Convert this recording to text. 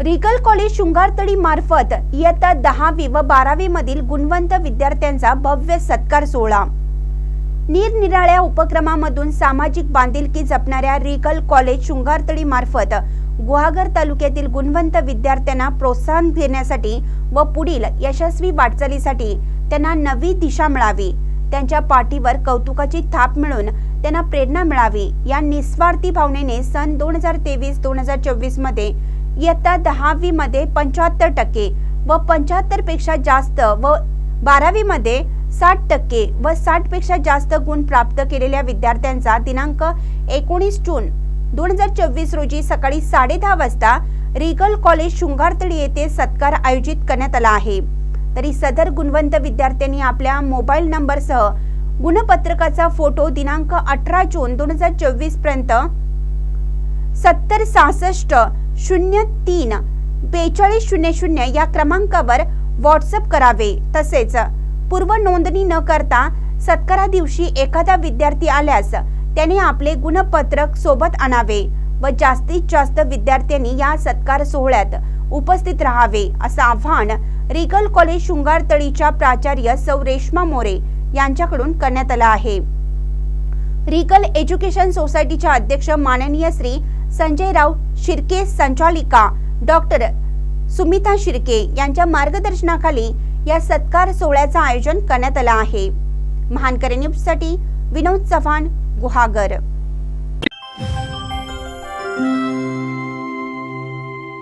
Regal college शृंगारतळी मार्फत इयत्ता दहावी व बारावी मधील गुणवंत विद्यार्थ्यांचा भव्य सत्कार सोहळा. निरनिराळ्या उपक्रमामधून सामाजिक बांधिलकी जपणाऱ्या रिगल कॉलेज शृंगारतळी मार्फत गुहागर तालुक्यातील गुणवंत विद्यार्थ्यांना प्रोत्साहन देण्यासाठी व पुढील यशस्वी वाटचालीसाठी त्यांना नवी दिशा मिळावी त्यांच्या पाठीवर कौतुकाची थाप मिळून त्यांना प्रेरणा मिळावी या निस्वार्थी भावनेने सन दोन हजार तेवीस दोन हजार चोवीसमध्ये इयत्ता दहावीमध्ये पंच्याहत्तर टक्के व पंच्याहत्तरपेक्षा जास्त व बारावीमध्ये साठ टक्के व साठपेक्षा जास्त गुण प्राप्त केलेल्या विद्यार्थ्यांचा दिनांक एकोणीस जून दोन हजार चोवीस रोजी सकाळी साडे दहा वाजता रिगल कॉलेज शृंगारतळी येथे सत्कार आयोजित करण्यात आला आहे. तरी सदर गुणवंत विद्यार्थ्यांनी आपल्या मोबाईल नंबरसह गुणपत्रकाचा फोटो दिनांक अठरा जून दोन हजार चोवीसपर्यंत सत्तर सहासष्ट शून्य तीन. बेचाळीस शून्य शून्य या क्रमांकावर व्हॉट्सअप करावे. तसेच पूर्व नोंदणी न करता सत्कारा दिवशी एखादा विद्यार्थी आल्यास त्याने आपले गुणपत्रक सोबत आणावे व जास्तीत जास्त विद्यार्थ्यांनी या सत्कार सोहळ्यात उपस्थित राहावे असं आव्हान रिगल कॉलेज शृंगारतळीच्या प्राचार्य सौ रेश्मा मोरे यांच्याकडून करण्यात आलं आहे. रिगल एज्युकेशन सोसायटीच्या अध्यक्ष माननीय श्री संजयराव शिर्के संचालिका डॉक्टर सुमिता शिर्के यांच्या मार्गदर्शनाखाली या सत्कार सोहळ्याचं आयोजन करण्यात आलं आहे. महानकरी न्यूजसाठी विनोद चव्हाण गुहागर.